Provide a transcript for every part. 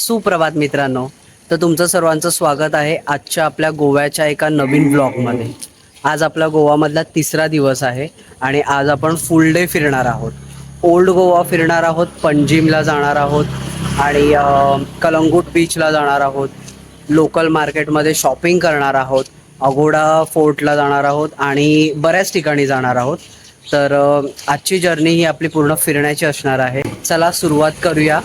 सुप्रभात मित्रांनो. तर तुमचं सर्वांचं स्वागत आहे आजच्या आपल्या गोव्याच्या एका नवीन ब्लॉगमध्ये. आज आपला गोवामधला तिसरा दिवस आहे आणि आज आपण फुल डे फिरणार आहोत. ओल्ड गोवा फिरणार आहोत पणजिमला जाणार आहोत आणि कलंगूट बीचला जाणार आहोत. लोकल मार्केटमध्ये शॉपिंग करणार आहोत. अगोडा फोर्टला जाणार आहोत आणि बऱ्याच ठिकाणी जाणार आहोत. तर आजची जर्नी ही आपली पूर्ण फिरण्याची असणार आहे. चला सुरुवात करूया.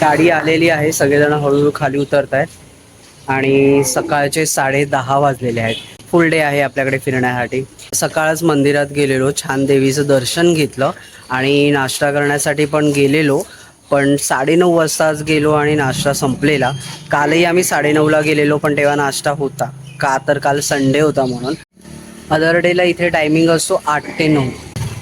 गाडी आलेली आहे. सगळेजण हळूहळू खाली उतरत आहेत आणि सकाळचे साडे दहा वाजलेले आहेत. फुल डे आहे आपल्याकडे फिरण्यासाठी. सकाळच मंदिरात गेलेलो. छान देवीचं दर्शन घेतलं. आणि नाश्ता करण्यासाठी पण गेलेलो. पण साडेनऊ वाजताच गेलो आणि नाश्ता संपलेला. कालही आम्ही साडेनऊला गेलेलो पण तेव्हा नाश्ता होता. का तर काल संडे होता म्हणून. अदर डेला इथे टायमिंग असतो आठ ते नऊ.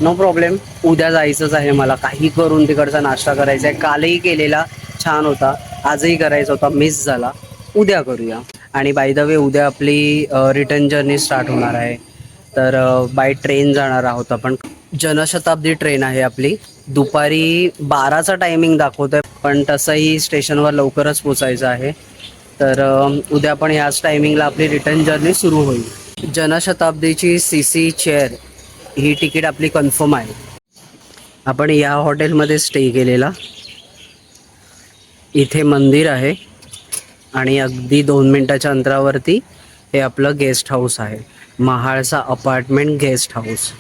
नो प्रॉब्लेम उद्या जायचंच आहे मला. काही करून तिकडचा नाश्ता करायचा आहे. कालही केलेला छान होता. आजही करायचा होता. मिस झाला. उद्या करूया. आणि बाय द वे उद्या आपली रिटर्न जर्नी स्टार्ट होणार आहे. तर बाय ट्रेन जाणार आहोत आपण. जनशताब्दी ट्रेन आहे आपली. दुपारी बाराचा टायमिंग दाखवतोय पण तसंही स्टेशनवर लवकरच पोचायचं आहे. तर उद्या पण याच टायमिंगला आपली रिटर्न जर्नी सुरू होईल. जनशताब्दीची सी सी चेअर ही तिकीट आपली कन्फर्म आहे. आपण या हॉटेलमध्ये स्टे केलेला. इथे मंदिर आहे आणि अगदी दोन मिनटाच्या अंतरावरती हे आपलं गेस्ट हाऊस आहे. महाळचा अपार्टमेंट गेस्ट हाऊस.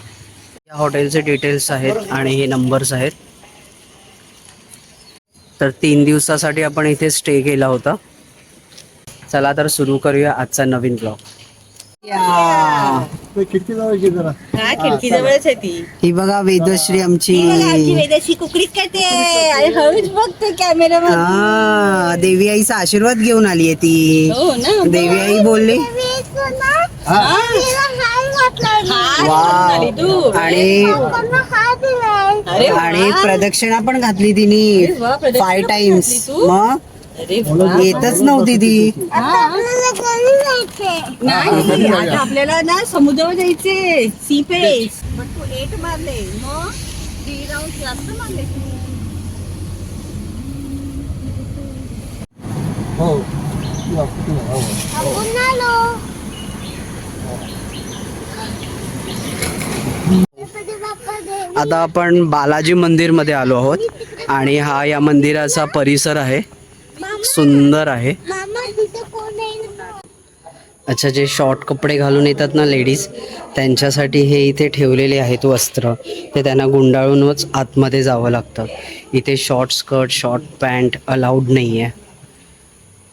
या हॉटेलचे डिटेल्स आहेत आणि हे नंबर्स आहेत. तर तीन दिवसासाठी आपण इथे स्टे केला होता. चला तर सुरू करूया आजचा नवीन ब्लॉग. खिडकी लावायची जरा. हा खिडकी जवळच आहे ती. ही बघा वेदश्री आमची. आजी वेदाशी कुकडीत करते आणि हळूच बघते कॅमेरा हा देवी आईचा आशीर्वाद घेऊन आली आहे ती. हो ना. देवी आई बोलली. तू. आणि अरे वा. आणि प्रदक्षिणा पण घातली तिने. अरे वा, प्रदक्षिणा फाय पण टाइम्स घातली तू? मग? अरे. येतच नव्हती ती. नाही आता आपल्याला ना समुद्रावर जायचे सी पेस पण तू एट मारले. मग थ्री राऊंड जास्त मारले हो. या, हो. आता आपण बालाजी मंदिरमध्ये आलो आहोत आणि हा या मंदिराचा परिसर आहे. सुंदर आहे. अच्छा जे शॉर्ट कपडे घालून येतात ना लेडीज त्यांच्यासाठी हे इथे ठेवलेले आहेत वस्त्र. ते त्यांना गुंडाळूनच आतमध्ये जावं लागतं. इथे short skirt short pant allowed नाही आहे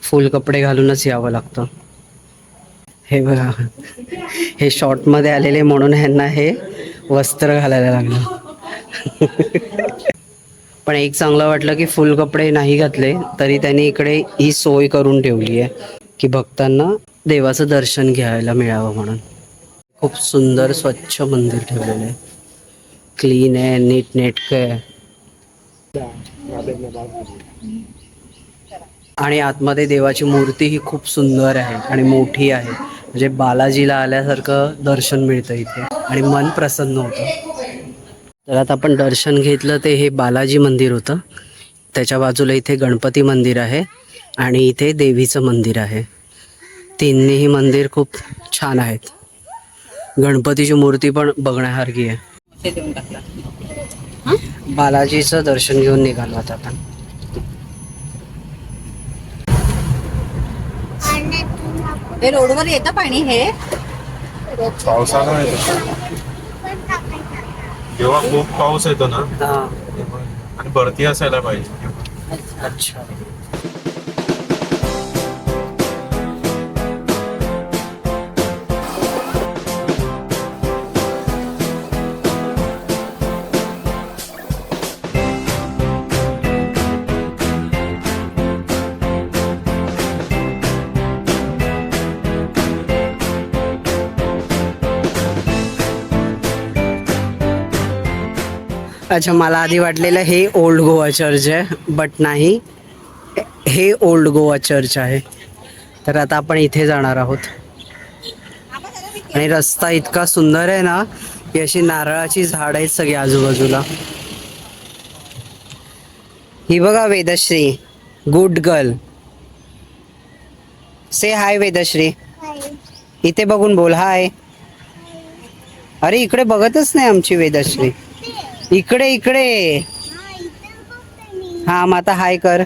फुल कपडे घालूनच यावं लागतं. हे बघा. हे शॉर्टमध्ये आलेले म्हणून ह्यांना हे वस्त्र घालायला लागलं. पण एक चांगलं वाटलं की फुल कपडे नाही घातले तरी त्यांनी इकडे ही सोय करून ठेवली आहे की भक्तांना देवाचं दर्शन घ्यायला मिळावं म्हणून. खूप सुंदर स्वच्छ मंदिर ठेवलेलं आहे. क्लीन आहे नीट नेटकं आहे. आणि आतमध्ये देवाची मूर्ती ही खूप सुंदर आहे आणि मोठी आहे. म्हणजे बालाजीला आल्यासारखं दर्शन मिळतं इथे. आणि मन प्रसन्न होतं. तर आता आपण दर्शन घेतलं ते हे बालाजी मंदिर होतं. त्याच्या बाजूला इथे गणपती मंदिर आहे आणि इथे देवीचं मंदिर आहे. तिन्ही मंदिर खूप छान आहेत. गणपतीची मूर्ती पण बघण्यासारखी आहे. बालाजीचं दर्शन घेऊन निघालो आता आपण. हे रोडवर येतं पाणी हे? पावसानं येतो. जेव्हा खूप पाऊस येतो ना हां. आणि भरती असायला पाहिजे. अच्छा. अच्छा मला आधी वाटलेलं हे ओल्ड गोवा चर्च आहे बट नाही. हे ओल्ड गोवा चर्च आहे. तर आता आपण इथे जाणार आहोत. आणि रस्ता इतका सुंदर आहे ना की अशी नारळाची झाड आहेत सगळी आजूबाजूला. ही बघा Vedashri good girl say hi Vedashri. इथे बघून बोल हाय अरे इकडे बघतच नाही आमची वेदश्री. इकडे इकडे. हा मग आता हाय कर.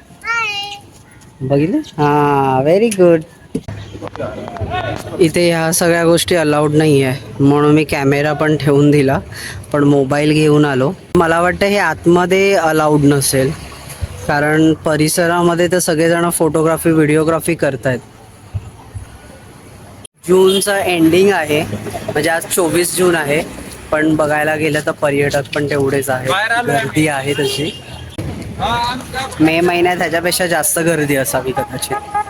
बघितलं? हा व्हेरी गुड इथे ह्या सगळ्या गोष्टी अलाउड नाही आहे म्हणून मी कॅमेरा पण ठेवून दिला पण मोबाईल घेऊन आलो. मला वाटतं हे आतमध्ये अलाउड नसेल. कारण परिसरामध्ये तर सगळेजण फोटोग्राफी व्हिडिओग्राफी करतायत. जूनचं एंडिंग आहे. म्हणजे आज चोवीस जून आहे. पण बघायला गेलं तर पर्यटक पण तेवढेच आहेत. गर्दी आहे तशी. मे महिन्यात ह्याच्यापेक्षा जास्त गर्दी असावी कदाचित.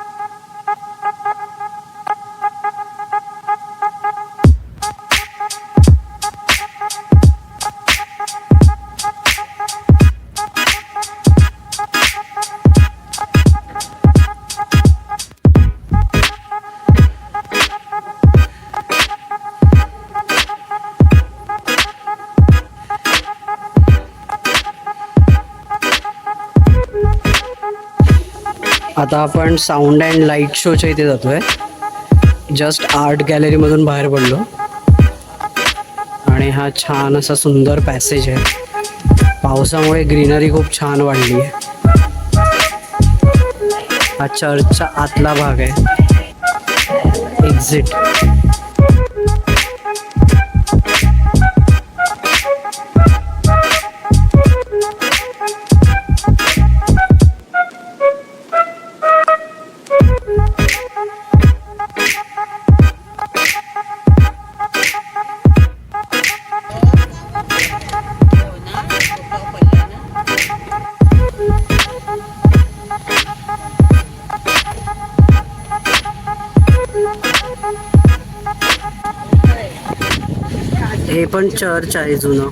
आता आपण साऊंड अँड लाइट शोच्या इथे जातो आहे जस्ट आर्ट गॅलरीमधून बाहेर पडलो. आणि हा छान असा सुंदर पॅसेज आहे. पावसामुळे ग्रीनरी खूप छान वाढली आहे. हा चर्चचा आतला भाग आहे. एक्झिट हे पण चर्च आहे जुनं.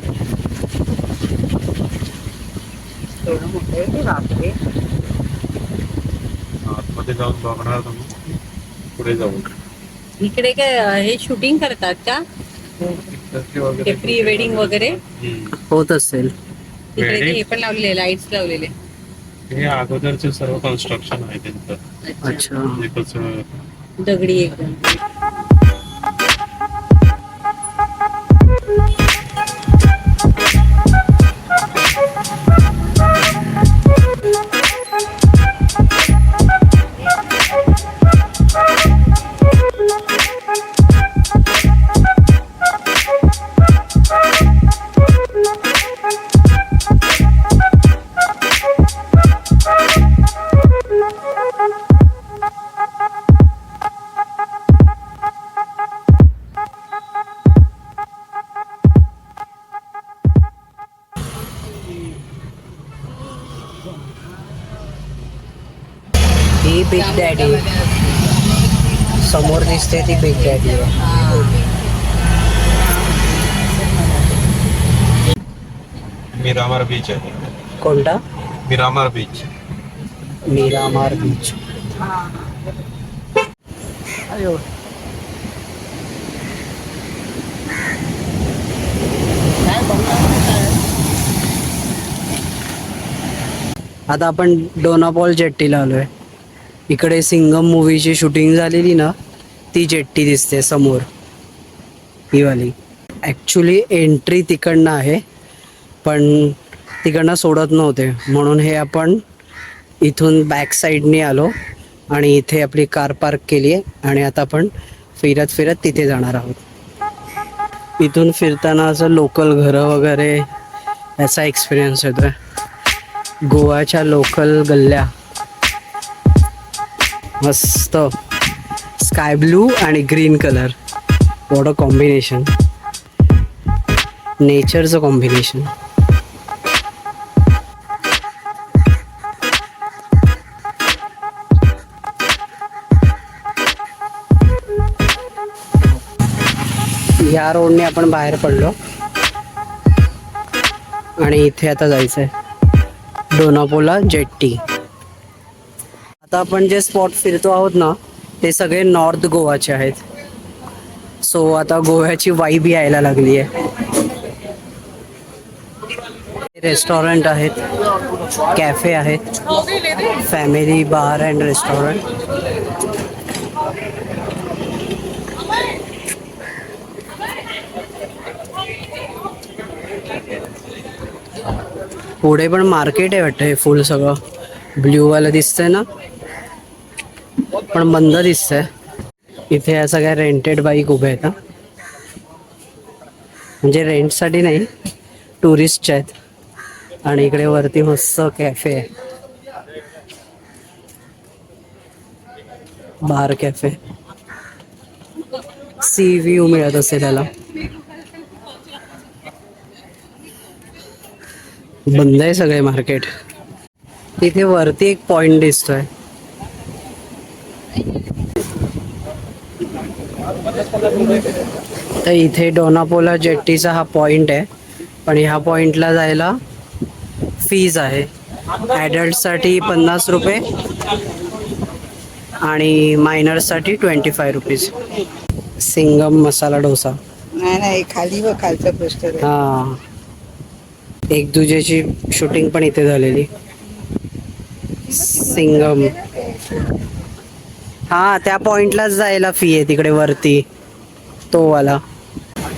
आतमध्ये जाऊन बघणार तुम्ही. पुढे जाऊ इकडे काय हे शूटिंग करतात का? ते प्री वेडिंग वगैरे? हम्म. होत असेल. इकडे ते? हे पण लावलेले लाईट्स लावलेले. हे अगोदरचे सर्व कन्स्ट्रक्शन आहे त्यांचं. अच्छा. दगडी एकदम बिग डॅडी समोर दिसते ती बिग डॅडी मिरामार बीच आहे. कोणता? मिरामार बीच मीरामार बीच आता आपण डोनापॉल जेट्टीला आलोय. इकडे सिंगम मूवीची शूटिंग झालेली ना ती जेट्टी दिसते समोर. ही वाली. ॲक्च्युली एंट्री तिकडनं आहे पण तिकडनं सोडत नव्हते. म्हणून हे आपण इथून बॅक साईडने आलो आणि इथे आपली कार पार्क केली आहे आणि आता आपण फिरत फिरत तिथे जाणार आहोत. इथून फिरताना असं लोकल घरं वगैरे याचा एक्सपिरियन्स येतोय गोव्याच्या लोकल गल्ल्या. मस्त. स्काय ब्लू आणि green colour what a combination नेचरचं combination या रोडने आपण बाहेर पडलो. आणि इथे आता जायचं आहे डोनापोला जेट्टी. आता आपण जे स्पॉट फिरतो आहोत ना ते सगळे नॉर्थ गोवाचे आहेत. सो आता गोव्याची वाईब यायला लागली आहे रेस्टॉरंट आहेत कॅफे आहेत फॅमिली बार अँड रेस्टॉरंट पुढे पण मार्केट आहे वाटतं हे फुल सगळं. ब्ल्यूवाला दिसतंय ना? पण बंद दिसतंय इथे या सगळ्या रेंटेड बाईक उभ्या आहेत म्हणजे रेंटसाठी नाही टुरिस्टच्या आहेत. आणि इकडे वरती मस्त कॅफे आहे. बार कॅफे सी व्ह्यू मिळत असेल त्याला बंद आहे सगळे मार्केट तिथे वरती एक पॉइंट दिसतोय. तर इथे डोनापोला जेट्टीचा हा पॉइंट आहे. पण ह्या पॉइंटला जायला फीज आहे. ॲडल्टसाठी पन्नास रुपये आणि मायनरसाठी twenty five rupees Singham masala dosa. नाही नाही खाली व खालचा प्रश्न हा. एक दुजेची शूटिंग पण इथे झालेली. सिंगम. हा त्या पॉइंटलाच जायला फी आहे तिकडे वरती. तो वाला.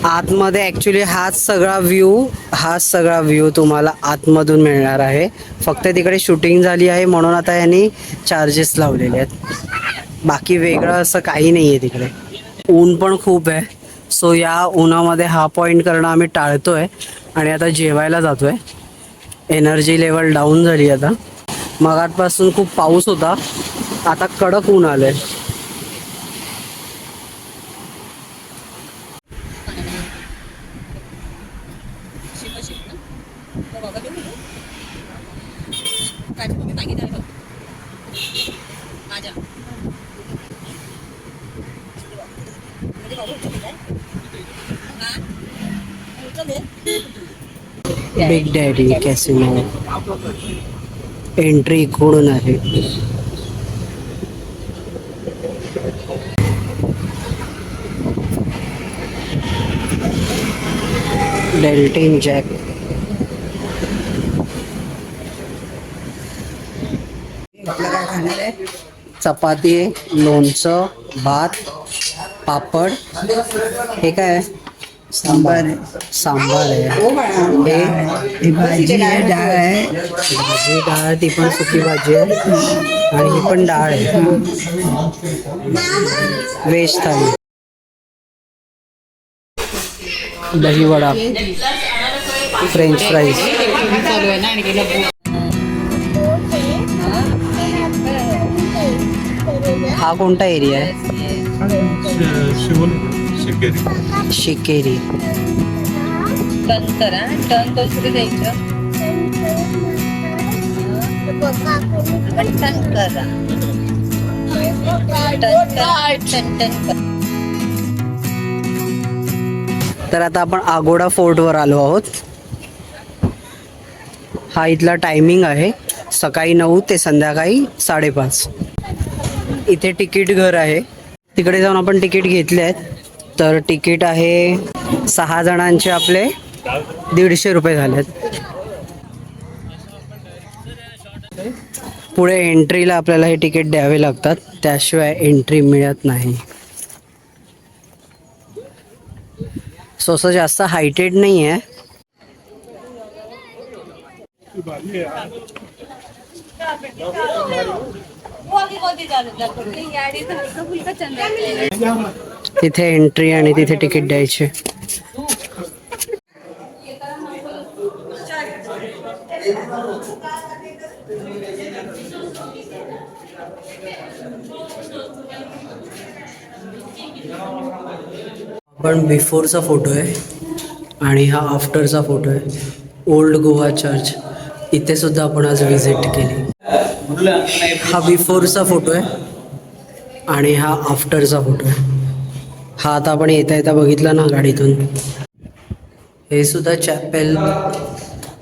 आतमध्ये ॲक्च्युली हाच सगळा व्ह्यू हाच सगळा व्ह्यू तुम्हाला आतमधून मिळणार आहे. फक्त तिकडे शूटिंग झाली आहे म्हणून आता यांनी चार्जेस लावलेले आहेत. बाकी वेगळं असं काही नाही आहे तिकडे. ऊन पण खूप आहे. सो या उन्हामध्ये हा पॉईंट करणं आम्ही टाळतोय आणि आता जेवायला जातोय. एनर्जी लेवल डाऊन झाली आता. मगातपासून खूप पाऊस होता. आता कडक ऊन आलंय. बिग डॅडी कॅसिनो एंट्री इकडून आहे? डेल्टिन जॅक आपलं काय खाणार आहे? चपाती लोणचं भात पापड. हे काय आहे? सांबार आहे. सांबार आहे. हो हे भाजी आहे डाळ आहे. भाजी डाळ ती पण सुकी भाजी आहे. आणि ही पण डाळ आहे. Veg thali. Dahi vada French fries हा कोणता एरिया आहे? शिवून शिकेरी शिकेरी टर्न करा तर आता आपण आगोडा फोर्टवर आलो आहोत. हा इथला टायमिंग आहे. सकाळी नऊ ते संध्याकाळी साडेपाच. इथे तिकीट घर आहे. तिकडे जाऊन आपण तिकीट घेतले आहेत. तर तिकीट आहे सहा जणांचे आपले दीडशे रुपये झालेत. पुढे एंट्रीला आपल्याला हे तिकीट द्यावे लागतात. त्याशिवाय एंट्री मिळत नाही. सो असं जास्त हायटेड नाही आहे तिथे एंट्री आणि तिथे तिकीट द्यायचे। पण बिफोरचा फोटो आहे आणि हा आफ्टरचा फोटो आहे. ओल्ड गोवा चर्च इथे सुद्धा आपण आज व्हिजिट केली. हा बिफोरचा फोटो आहे आणि हा आफ्टरचा फोटो आहे. हा आता आपण येता येता बघितला ना गाडीतून. हे सुद्धा चॅपेल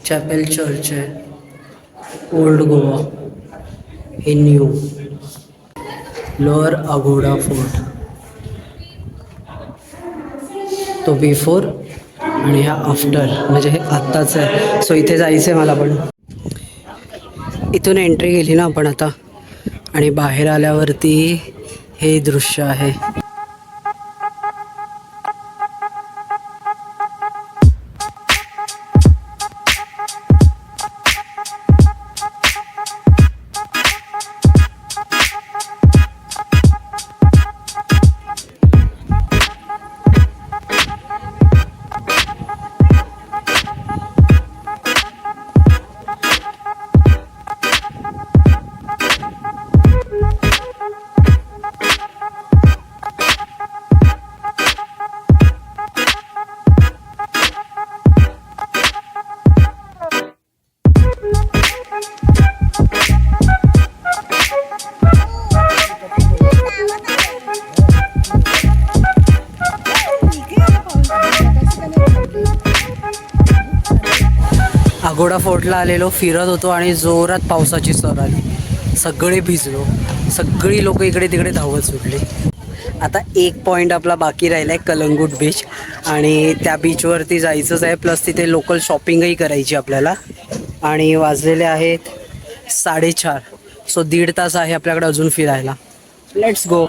चॅपेल चर्च आहे. ओल्ड गोवा हे न्यू लोअर अगोडा फोर्ट तो बिफोर आणि हा आफ्टर म्हणजे हे आत्ताच आहे. सो इथे जायचं आहे मला पण. इथून एंट्री केली ना आपण आता. आणि बाहेर आल्यावरती हे दृश्य आहे. पागोडा फोर्टला आलेलो फिरत होतो आणि जोरात पावसाची सर आली. सगळे भिजलो. सगळी लोक इकडे तिकडे धावत सुटले. आता एक पॉईंट आपला बाकी राहिला आहे कलंगूट बीच आणि त्या बीचवरती जायचंच आहे प्लस तिथे लोकल शॉपिंगही करायची आपल्याला. आणि वाजलेले आहेत साडेचार. सो दीड तास आहे आपल्याकडे अजून फिरायला. लेट्स गो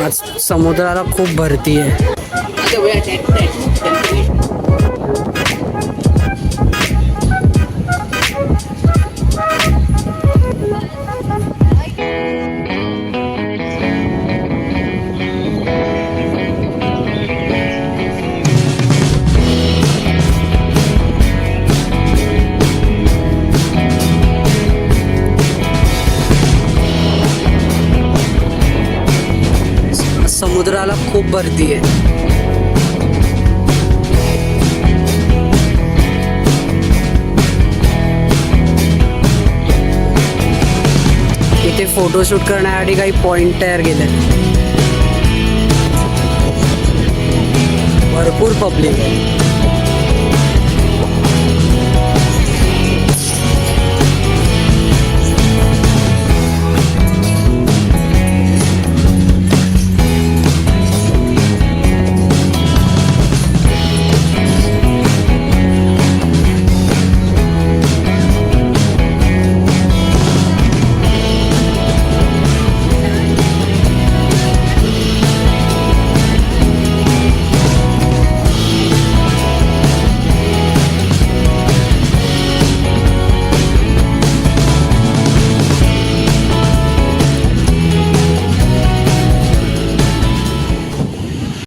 आज समुद्राला खूप भरती आहे. समुद्राला खूप भरती आहे. इथे फोटोशूट करण्यासाठी काही पॉइंट तयार केले भरपूर पब्लिक आहे.